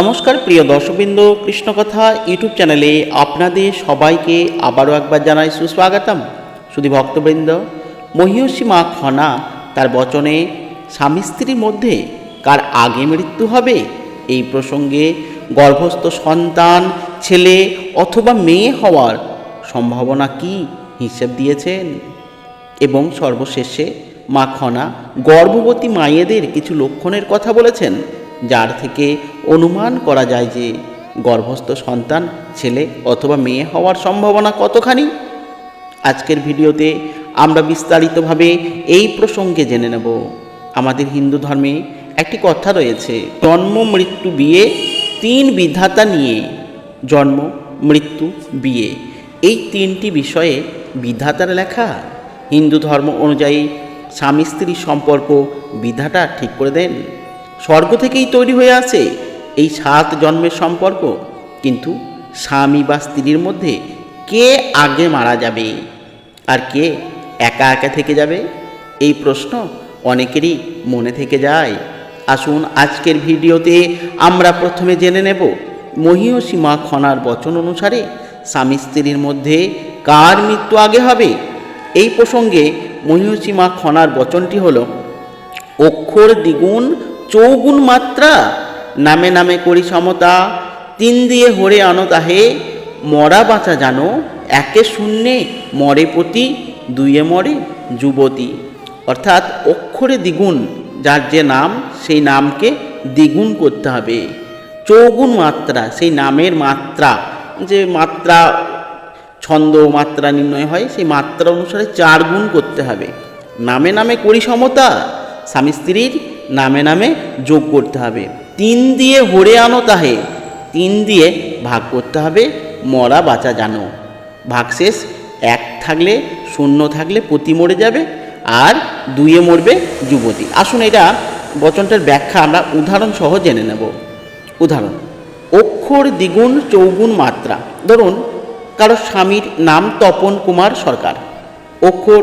নমস্কার, প্রিয় দর্শকবৃন্দ, কৃষ্ণকথা ইউটিউব চ্যানেলে আপনাদের সবাইকে আবারও একবার জানাই সুস্বাগতম। শুধু ভক্তবৃন্দ মহিষী মা খনা তার বচনে স্বামী স্ত্রীর মধ্যে কার আগে মৃত্যু হবে? এই প্রসঙ্গে গর্ভস্থ সন্তান, ছেলে অথবা মেয়ে হওয়ার সম্ভাবনা কি হিসেব দিয়েছেন? এবং সর্বশেষে মা খনা গর্ভবতী মায়েদের কিছু লক্ষণের কথা বলেছেন। যার থেকে অনুমান করা যায় যে গর্ভস্থ সন্তান, ছেলে অথবা মেয়ে হওয়ার সম্ভাবনা কতখানি? আজকের ভিডিওতে আমরা বিস্তারিতভাবে এই প্রসঙ্গে জেনে নেব। আমাদের হিন্দু ধর্মে একটি কথা রয়েছে, জন্ম, মৃত্যু, বিয়ে, তিন বিধাতা নিয়ে। জন্ম, মৃত্যু, বিয়ে, এই তিনটি বিষয়ে বিধাতার লেখা। হিন্দু ধর্ম অনুযায়ী স্বামী স্ত্রীর সম্পর্ক বিধাতা ঠিক করে দেন। স্বর্গ থেকেই তৈরি হয়ে আছে এই সাত জন্মের সম্পর্ক। কিন্তু স্বামী বা স্ত্রীর মধ্যে কে আগে মারা যাবে? আর কে একা একা থেকে যাবে? এই প্রশ্ন অনেকেরই মনে থেকে যায়। আসুন আজকের ভিডিওতে আমরা প্রথমে জেনে নেব মহিষী মা খনার বচন অনুসারে স্বামী স্ত্রীর মধ্যে কার মৃত্যু আগে হবে? এই প্রসঙ্গে মহিষী মা খনার বচনটি হলো, অক্ষর দ্বিগুণ চৌগুণ মাত্রা, নামে নামে করি সমতা, তিন দিয়ে হরে আনো তাহে মরা বাঁচা জানো, একে শূন্যে মরে পতি, দুইয়ে মরে যুবতী। অর্থাৎ অক্ষরে দ্বিগুণ, যার যে নাম, সেই নামকে দ্বিগুণ করতে হবে। চৌগুণ মাত্রা, সেই নামের মাত্রা, যে মাত্রা, ছন্দ মাত্রা নির্ণয় হয়, সেই মাত্রা অনুসারে চার গুণ করতে হবে। নামে নামে করি সমতা, স্বামী স্ত্রীর নামে নামে যোগ করতে হবে। তিন দিয়ে হরে আনো তাহে, তিন দিয়ে ভাগ করতে হবে, মরা বাঁচা জানো। ভাগশেষ এক থাকলে শূন্য থাকলে প্রতি মরে যাবে, আর দুইয়ে মরবে যুবতী। আসুন এটা বচনটার ব্যাখ্যা আমরা উদাহরণ সহ জেনে নেব। উদাহরণ, অক্ষর দ্বিগুণ চৌগুণ মাত্রা। ধরুন, কারও স্বামীর নাম তপন কুমার সরকার। অক্ষর,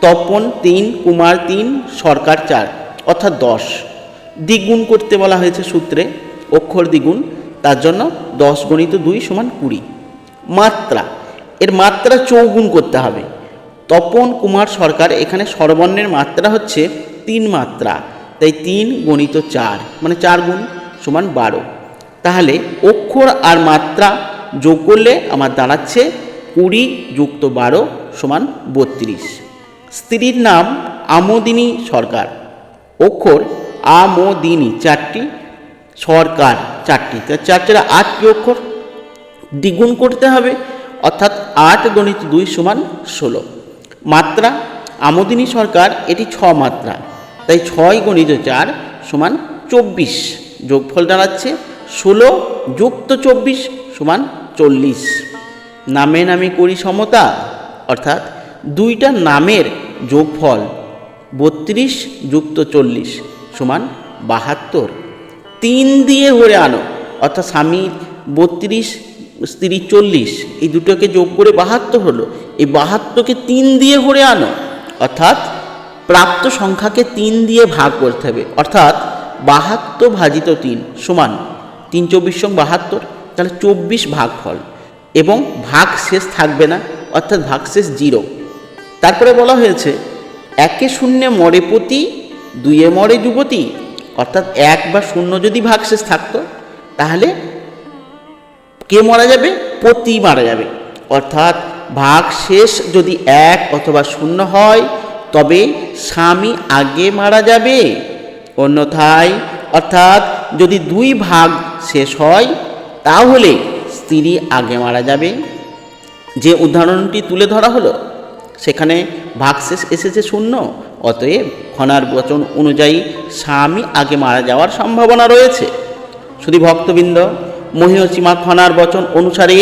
তপন তিন, কুমার তিন, সরকার চার। অর্থাৎ দশ। দ্বিগুণ করতে বলা হয়েছে সূত্রে, অক্ষর দ্বিগুণ, তার জন্য দশ গণিত দুই সমান কুড়ি। মাত্রা। এর মাত্রা চৌগুণ করতে হবে। তপন কুমার সরকার এখানে স্বরবর্ণের মাত্রা হচ্ছে তিন মাত্রা। তাই তিন গণিত চার মানে চার গুণ সমান বারো। তাহলে অক্ষর আর মাত্রা যোগ করলে আমার দাঁড়াচ্ছে কুড়ি যুক্ত বারো সমান বত্রিশ। স্ত্রীর নাম আমোদিনী সরকার। অক্ষর আমোদিনী, চারটি, সরকার চারটি। তা চার চারা আটটি অক্ষর? দ্বিগুণ করতে হবে, অর্থাৎ আট গণিত দুই সমান ষোলো। মাত্রা, আমোদিনী সরকার, এটি ছ মাত্রা। তাই ছয় গণিত চার সমান চব্বিশ। যোগফল দাঁড়াচ্ছে ষোলো যুক্ত চব্বিশ সমান চল্লিশ। নামে নামে করি সমতা, অর্থাৎ দুইটা নামের যোগফল। বত্রিশ যুক্ত চল্লিশ সমান বাহাত্তর। তিন দিয়ে হরে আনো, অর্থাৎ স্বামী বত্রিশ, স্ত্রী চল্লিশ, এই দুটোকে যোগ করে বাহাত্তর হলো। এই বাহাত্তরকে তিন দিয়ে হরে আনো, অর্থাৎ প্রাপ্ত সংখ্যাকে তিন দিয়ে ভাগ করতে হবে, অর্থাৎ বাহাত্তর ভাজিত তিন সমান তিন চব্বিশ সঙ্গে বাহাত্তর, তাহলে চব্বিশ ভাগফল এবং ভাগ শেষ থাকবে না, অর্থাৎ ভাগ শেষ জিরো। তারপরে বলা হয়েছে একে শূন্যে মরে পতি, দুইয়ে মরে যুবতী। অর্থাৎ এক বা শূন্য যদি ভাগশেষ থাকতো, তাহলে কে মারা যাবে? পতি মারা যাবে। অর্থাৎ ভাগ শেষ যদি এক অথবা শূন্য হয়, তবে স্বামী আগে মারা যাবে। অন্যথায়, অর্থাৎ যদি দুই ভাগ শেষ হয়, তাহলে স্ত্রী আগে মারা যাবে। যে উদাহরণটি তুলে ধরা হলো সেখানে ভাগশেষ এসেছে শূন্য। অতএব খনার বচন অনুযায়ী স্বামী আগে মারা যাওয়ার সম্ভাবনা রয়েছে। শুধু ভক্তবৃন্দ, মহিষীমা খনার বচন অনুসারে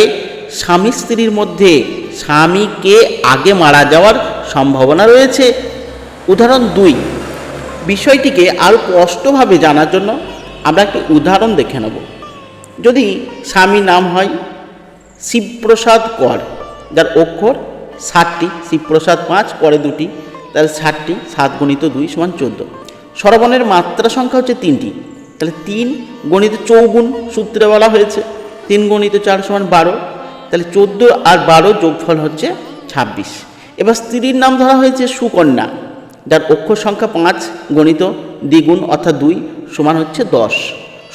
স্বামী স্ত্রীর মধ্যে স্বামীকে আগে মারা যাওয়ার সম্ভাবনা রয়েছে। উদাহরণ দুই, বিষয়টিকে আরও স্পষ্টভাবে জানার জন্য আমরা একটি উদাহরণ দেখে নেব। যদি স্বামী নাম হয় শিবপ্রসাদ কর, যার অক্ষর ষাটটি, শিবপ্রসাদ পাঁচ, পরে দুটি, তাহলে ষাটটি, সাত গণিত দুই সমান চোদ্দ। স্বরবর্ণের মাত্রা সংখ্যা হচ্ছে তিনটি। তাহলে তিন গণিত চৌগুণ সূত্রে বলা হয়েছে। তিন গণিত চার সমান বারো, তাহলে চোদ্দ আর বারো যোগফল হচ্ছে ছাব্বিশ। এবার স্ত্রীর নাম ধরা হয়েছে সুকন্যা, যার অক্ষর সংখ্যা পাঁচ গণিত দ্বিগুণ অর্থাৎ দুই সমান হচ্ছে দশ।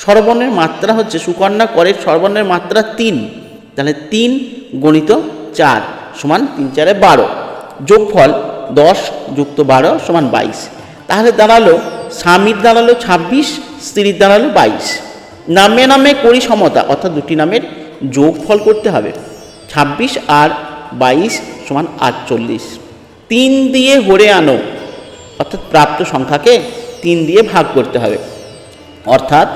সর্বর্ণের মাত্রা হচ্ছে সুকন্যা করের সর্বর্ণের মাত্রা তিন, তাহলে তিন গণিত চার। সমান তিন চারে বারো। যোগফল দশ যুক্ত বারো সমান বাইশ। তাহলে দাঁড়াল, স্বামীর দাঁড়াল ছাব্বিশ, স্ত্রীর দাঁড়াল বাইশ। নামে নামে করি সমতা, অর্থাৎ দুটি নামের যোগফল করতে হবে। ছাব্বিশ আর বাইশ সমান আটচল্লিশ। তিন দিয়ে হরে আনো, অর্থাৎ প্রাপ্ত সংখ্যাকে তিন দিয়ে ভাগ করতে হবে। অর্থাৎ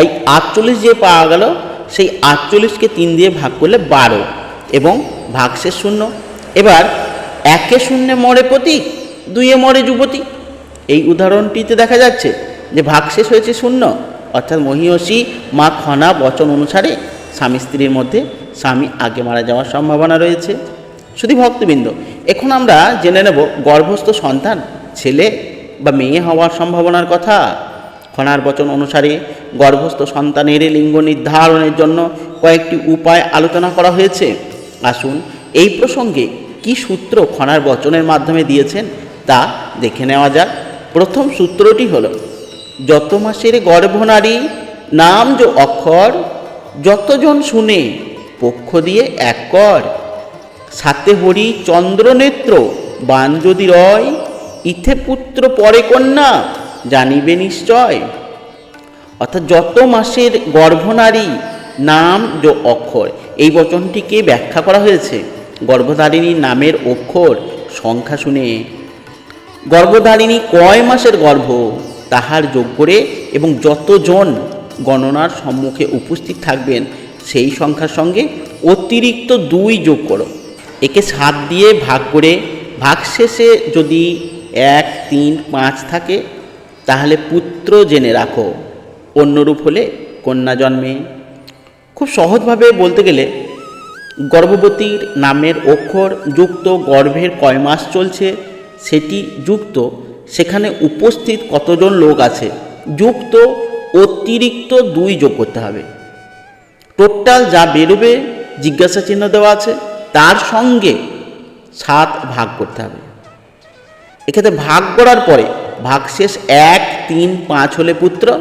এই আটচল্লিশ যে পাওয়া গেল, সেই আটচল্লিশকে তিন দিয়ে ভাগ করলে বারো এবং ভাগশেষ শূন্য। এবার একে শূন্যে মরে প্রতীক দুইয়ে মরে যুবতী। এই উদাহরণটিতে দেখা যাচ্ছে যে ভাগশেষ হয়েছে শূন্য, অর্থাৎ মহিষী মা খনা বচন অনুসারে স্বামী স্ত্রীর মধ্যে স্বামী আগে মারা যাওয়ার সম্ভাবনা রয়েছে। শুধু ভক্তবৃন্দ, এখন আমরা জেনে নেব গর্ভস্থ সন্তান ছেলে বা মেয়ে হওয়ার সম্ভাবনার কথা। খনার বচন অনুসারে গর্ভস্থ সন্তানের লিঙ্গ নির্ধারণের জন্য কয়েকটি উপায় আলোচনা করা হয়েছে। আসুন, এই প্রসঙ্গে কি সূত্র খনার বচনের মাধ্যমে দিয়েছেন তা দেখে নেওয়া যাক। প্রথম সূত্রটি হল, যত মাসের গর্ভনারী নাম যে অক্ষর, যতজন শুনে পক্ষ দিয়ে এক কর সাথে হরি চন্দ্রনেত্র বান যদি রয়, ইথে পুত্র পরে কন্যা, জানিবে নিশ্চয়। অর্থাৎ যত মাসের গর্ভনারী নাম যে অক্ষর এই বচনটিকে ব্যাখ্যা করা হয়েছে গর্ভধারিণীর নামের অক্ষর সংখ্যা শুনে। গর্ভধারিণী কয় মাসের গর্ভ? তাহার যোগ করে এবং যতজন গণনার সম্মুখে উপস্থিত থাকবেন, সেই সংখ্যার সঙ্গে অতিরিক্ত দুই যোগ করো। একে সাত দিয়ে ভাগ করে ভাগশেষে যদি এক, তিন, পাঁচ থাকে, তাহলে পুত্র জেনে রাখো। অন্যরূপ হলে কন্যা জন্মে। খুব সহজভাবে বলতে গেলে গর্ভবতীর নামের অক্ষর যুক্ত গর্ভের কয় মাস চলছে, সেটি যুক্ত। সেখানে উপস্থিত কতজন লোক আছে? যুক্ত, অতিরিক্ত দুই যোগ করতে হবে। টোটাল যা বেরোবে, জিজ্ঞাসা চিহ্ন দেওয়া আছে, তার সঙ্গে সাত ভাগ করতে হবে। এক্ষেত্রে ভাগ করার পরে, ভাগশেষ এক, তিন, পাঁচ হলে পুত্র,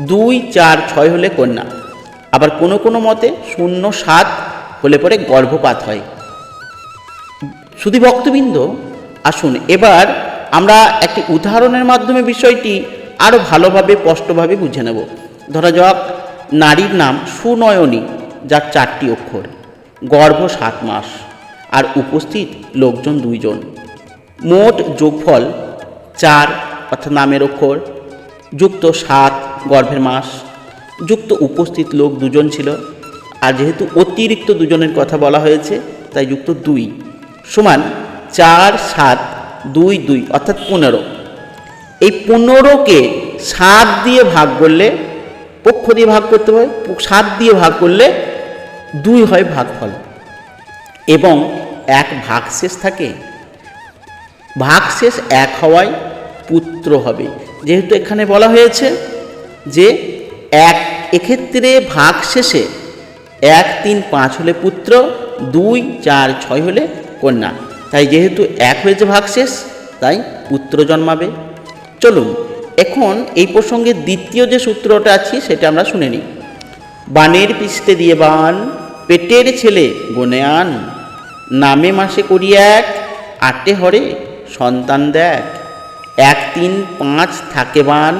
দুই, চার, ছয় হলে কন্যা। আবার কোনো কোনো মতে শূন্য সাত হলে পরে গর্ভপাত হয়। শুধু ভক্তবৃন্দ, আসুন এবার আমরা একটি উদাহরণের মাধ্যমে বিষয়টি আরও ভালোভাবে, স্পষ্টভাবে বুঝে নেব। ধরা যাক, নারীর নাম সুনয়নী, যার চারটি অক্ষর, গর্ভ সাত মাস, আর উপস্থিত লোকজন দুইজন। মোট যোগফল চার, অর্থাৎ নামের অক্ষর, যুক্ত সাত, গর্ভের মাস। যুক্ত উপস্থিত লোক দুজন ছিল। আর যেহেতু অতিরিক্ত দুজনের কথা বলা হয়েছে, তাই যুক্ত দুই। সমান চার সাত দুই দুই, অর্থাৎ পনেরো। এই পনেরোকে সাত দিয়ে ভাগ করলে, পক্ষ দিয়ে ভাগ করতে হয়, সাত দিয়ে ভাগ করলে দুই হয় ভাগফল। এবং এক ভাগশেষ থাকে। ভাগশেষ এক হওয়ায় পুত্র হবে। যেহেতু এখানে বলা হয়েছে যে এক এক্ষেত্রে ভাগশেষে এক তিন পাঁচ হলে পুত্র, দুই চার ছয় হলে কন্যা। তাই যেহেতু এক হয়েছে ভাগশেষ তাই পুত্র জন্মাবে। চলুন, এখন এই প্রসঙ্গে দ্বিতীয় যে সূত্রটা আছে সেটা আমরা শুনে নিই। বানের পৃষ্ঠে দিয়ে বান, পেটের ছেলে গনে আন নামে মাসে করি এক, আটে হরে সন্তান দেখ। এক তিন পাঁচ থাকে বান,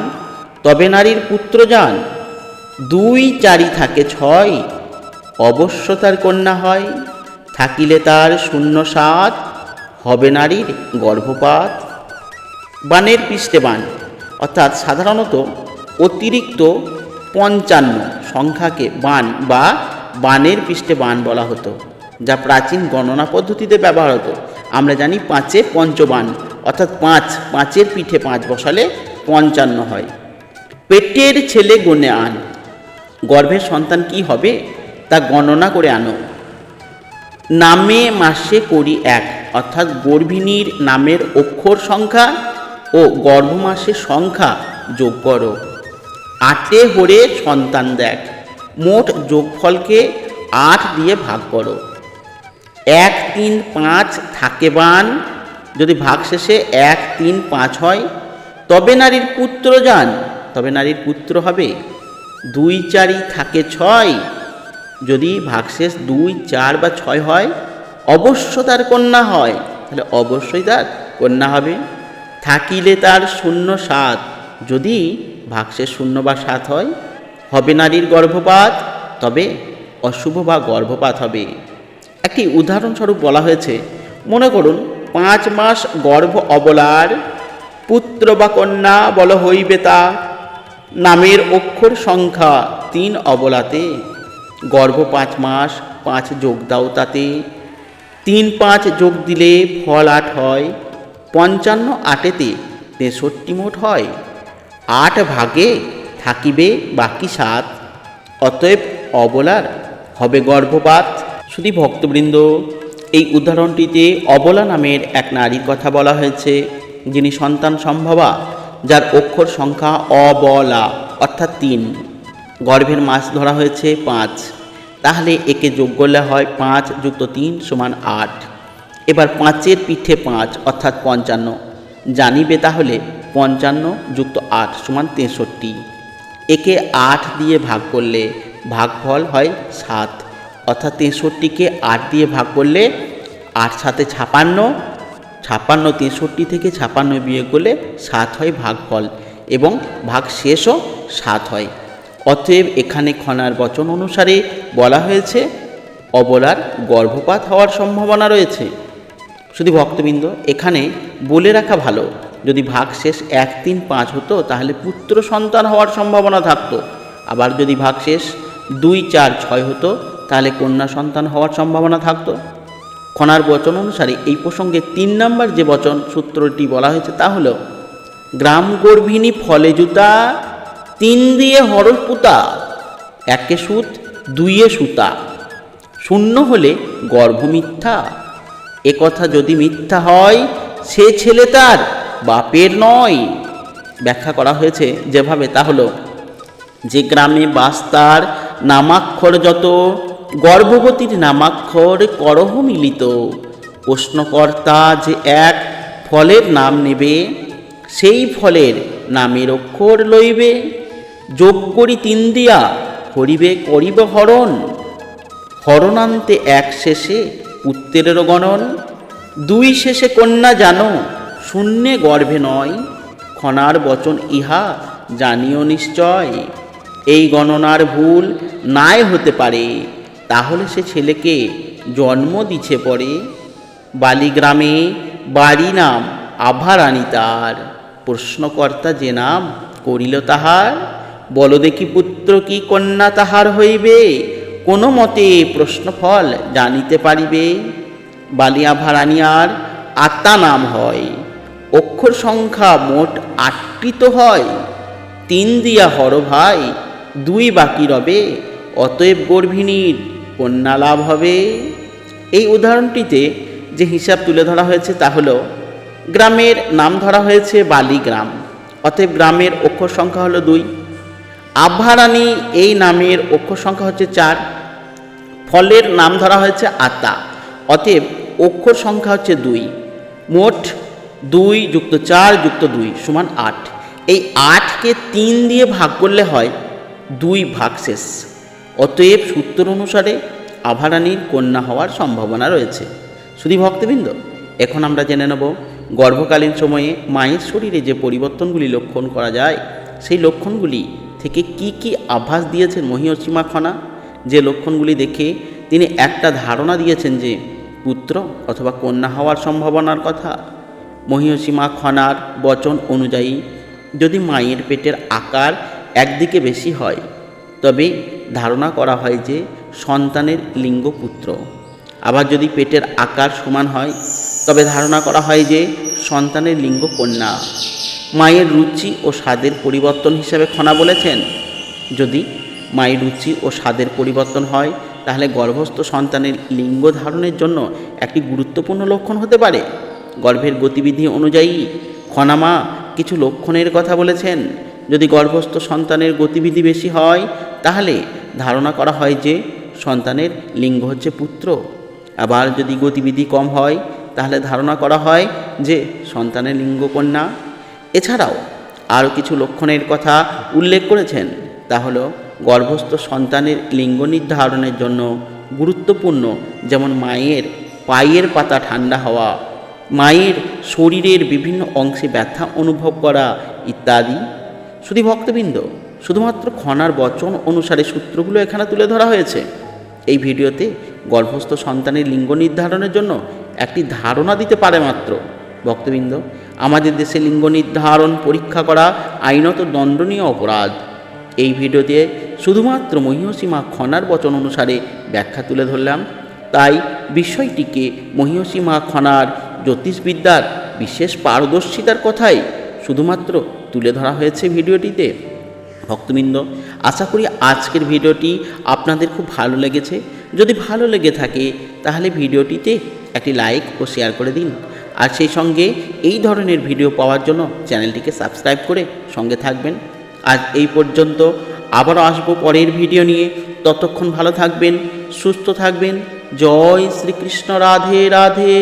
তবে নারীর পুত্র যান দুই চারি থাকে ছয়, অবশ্য তার কন্যা হয়। থাকিলে তার শূন্য সাত, হবে নারীর গর্ভপাত। বানের পৃষ্ঠে বান, অর্থাৎ সাধারণত অতিরিক্ত পঞ্চান্ন সংখ্যাকে বান বা বানের পৃষ্ঠে বান বলা হতো, যা প্রাচীন গণনা পদ্ধতিতে ব্যবহার হতো। আমরা জানি পাঁচে পঞ্চবান, অর্থাৎ পাঁচ, পাঁচের পিঠে পাঁচ বসালে পঞ্চান্ন হয়। পেটের ছেলে গণে আন গর্ভের সন্তান কি হবে তা গণনা করে আনো। নামে মাসে করি এক, অর্থাৎ গর্ভিণীর নামের অক্ষর সংখ্যা ও গর্ভমাসের সংখ্যা যোগ করো। আটে হরে সন্তান দেখ, মোট যোগফলকে আট দিয়ে ভাগ করো। এক, তিন, পাঁচ থাকে বান, যদি ভাগ শেষে এক, তিন, পাঁচ হয়, তবে নারীর পুত্র যান, তবে নারীর পুত্র হবে। দুই চারি থাকে ছয়। যদি ভাগশেষ দুই, চার বা ছয় হয়, অবশ্য তার কন্যা হয়, তাহলে অবশ্যই তার কন্যা হবে। থাকিলে তার শূন্য সাত। যদি ভাগশেষ শূন্য বা সাত হয়, হবে নারীর গর্ভপাত, তবে অশুভ বা গর্ভপাত হবে। একটি উদাহরণস্বরূপ বলা হয়েছে, মনে করুন, পাঁচ মাস গর্ভ অবলার পুত্র বা কন্যা বল হইবে তা নামের অক্ষর সংখ্যা তিন অবলাতে, গর্ভ পাঁচ মাস, পাঁচ যোগ দাও তাতে, তিন পাঁচ যোগ দিলে ফল আট হয়, পঞ্চান্ন আটেতে তেষট্টি মোট হয়, আট ভাগে থাকিবে বাকি সাত, অতএব অবলার হবে গর্ভপাত। শুধু ভক্তবৃন্দ, এই উদাহরণটিতে অবলা নামের এক নারীর কথা বলা হয়েছে, যিনি সন্তান সম্ভবা। যার অক্ষর সংখ্যা অবলা, অর্থাৎ তিন। গর্ভের মাস ধরা হয়েছে পাঁচ। তাহলে একে যোগ করলে হয় পাঁচ যুক্ত তিন সমান আট। এবার পাঁচের পিঠে পাঁচ, অর্থাৎ পঞ্চান্ন। জানিবে তাহলে পঞ্চান্ন যুক্ত আট সমান তেষট্টি। একে আট দিয়ে ভাগ করলে ভাগফল হয় সাত। অর্থাৎ তেষট্টিকে আট দিয়ে ভাগ করলে আট সাথে ছাপান্ন ছাপান্ন তেষট্টি থেকে ছাপান্ন বিয়োগ করলে সাত হয় ভাগফল এবং ভাগ শেষও সাত হয়। অতএব এখানে খনার বচন অনুসারে বলা হয়েছে, অবলার গর্ভপাত হওয়ার সম্ভাবনা রয়েছে। শুধু ভক্তবৃন্দ, এখানে বলে রাখা ভালো, যদি ভাগ শেষ এক, তিন, পাঁচ হতো, তাহলে পুত্র সন্তান হওয়ার সম্ভাবনা থাকতো। আবার যদি ভাগ শেষ দুই, চার, ছয় হতো, তাহলে কন্যা সন্তান হওয়ার সম্ভাবনা থাকতো। খনার বচন অনুসারে এই প্রসঙ্গে তিন নম্বর যে বচন সূত্রটি বলা হয়েছে তা হল, গ্রাম গর্ভিণী ফলে জুতা, তিন দিয়ে হরস পুতা, একে সুত, দুইয়ে সুতা। শূন্য হলে গর্ভ মিথ্যা। এ কথা যদি মিথ্যা হয়, সে ছেলে তার বাপের নয়। ব্যাখ্যা করা হয়েছে যেভাবে তা হলো, যে গ্রামে বাস তার নামাক্ষর যত গর্ভবতীর নামাক্ষর করহ মিলিত। প্রশ্নকর্তা যে এক ফলের নাম নেবে, সেই ফলের নামের অক্ষর লইবে। যোগ করি তিন দিয়া হরিবে করিব হরণ। হরণান্তে এক শেষে পুত্রেরও গণন। দুই শেষে কন্যা জানো, শূন্যে গর্ভে নয়। ক্ষণার বচন ইহা, জানিও নিশ্চয়। এই গণনার ভুল নাই হতে পারে। তাহলে সে ছেলেকে জন্ম দিছে পরে। বালিগ্রামে বাড়ি নাম আভারানী তার। প্রশ্নকর্তা যে নাম করিল তাহার, বল দেখি পুত্র কি কন্যা তাহার হইবে? কোনো মতে প্রশ্নফল জানিতে পারিবে? বালিয়া ভাড়ানিয়ার আত্মা নাম হয়। অক্ষর সংখ্যা মোট আটটি তো হয়। তিন দিয়া হর ভাই, দুই বাকি রবে। অতএব গর্ভিণীর কন্যা লাভ হবে। এই উদাহরণটিতে যে হিসাব তুলে ধরা হয়েছে তা হলো, গ্রামের নাম ধরা হয়েছে বালি গ্রাম অতএব গ্রামের অক্ষর সংখ্যা হলো দুই। আভারানী এই নামের অক্ষর সংখ্যা হচ্ছে চার, ফলের নাম ধরা হয়েছে আতা, অতএব অক্ষর সংখ্যা হচ্ছে দুই। মোট দুই যুক্ত চার যুক্ত দুই সমান আট। এই আটকে তিন দিয়ে ভাগ করলে হয় দুই ভাগ শেষ অতএব সূত্র অনুসারে আভারানীর কন্যা হওয়ার সম্ভাবনা রয়েছে। শুধু ভক্তবৃন্দ, এখন আমরা জেনে নেব, গর্ভকালীন সময়ে মায়ের শরীরে যে পরিবর্তনগুলি লক্ষণ করা যায়, সেই লক্ষণগুলি থেকে কি কি আভাস দিয়েছেন মহিয়সীমা খনা যে লক্ষণগুলি দেখে তিনি একটা ধারণা দিয়েছেন যে পুত্র অথবা কন্যা হওয়ার সম্ভাবনার কথা। মহিয়সীমা খনার বচন অনুযায়ী যদি মায়ের পেটের আকার একদিকে বেশি হয় তবে ধারণা করা হয় যে সন্তানের লিঙ্গ পুত্র আবার যদি পেটের আকার সমান হয়, তবে ধারণা করা হয় যে সন্তানের লিঙ্গ কন্যা মায়ের রুচি ও স্বাদের পরিবর্তন হিসেবে খনা বলেছেন। যদি মায়ের রুচি ও স্বাদের পরিবর্তন হয়, তাহলে গর্ভস্থ সন্তানের লিঙ্গ ধারণের জন্য একটি গুরুত্বপূর্ণ লক্ষণ হতে পারে। গর্ভের গতিবিধি অনুযায়ী খনামা কিছু লক্ষণের কথা বলেছেন। যদি গর্ভস্থ সন্তানের গতিবিধি বেশি হয়, তাহলে ধারণা করা হয় যে সন্তানের লিঙ্গ হচ্ছে পুত্র। আবার যদি গতিবিধি কম হয়, তাহলে ধারণা করা হয় যে সন্তানের লিঙ্গ কন্যা। এছাড়াও আরও কিছু লক্ষণের কথা উল্লেখ করেছেন। তা হলো, গর্ভস্থ সন্তানের লিঙ্গ নির্ধারণের জন্য গুরুত্বপূর্ণ যেমন মায়ের পায়ের পাতা ঠান্ডা হওয়া, মায়ের শরীরের বিভিন্ন অংশে ব্যথা অনুভব করা ইত্যাদি। শুধু ভক্তবৃন্দ, শুধুমাত্র খনার বচন অনুসারে সূত্রগুলো এখানে তুলে ধরা হয়েছে। এই ভিডিওতে গর্ভস্থ সন্তানের লিঙ্গ নির্ধারণের জন্য একটি ধারণা দিতে পারে মাত্র। ভক্তবৃন্দ, আমাদের দেশে লিঙ্গ নির্ধারণ পরীক্ষা করা আইনত দণ্ডনীয় অপরাধ। এই ভিডিওতে শুধুমাত্র মহিষীমা খনার বচন অনুসারে ব্যাখ্যা তুলে ধরলাম। তাই বিষয়টিকে মহিষীমা খনার জ্যোতিষবিদ্যার বিশেষ পারদর্শিতার কথাই শুধুমাত্র তুলে ধরা হয়েছে ভিডিওটিতে। ভক্তবৃন্দ, আশা করি আজকের ভিডিওটি আপনাদের খুব ভালো লেগেছে। যদি ভালো লেগে থাকে, তাহলে ভিডিওটিতে একটি লাইক ও শেয়ার করে দিন। আর সেই সঙ্গে এই ধরনের ভিডিও পাওয়ার জন্য চ্যানেলটিকে সাবস্ক্রাইব করে সঙ্গে থাকবেন। আজ এই পর্যন্ত আবারও আসব পরের ভিডিও নিয়ে। ততক্ষণ ভালো থাকবেন, সুস্থ থাকবেন। জয় শ্রীকৃষ্ণ রাধে রাধে।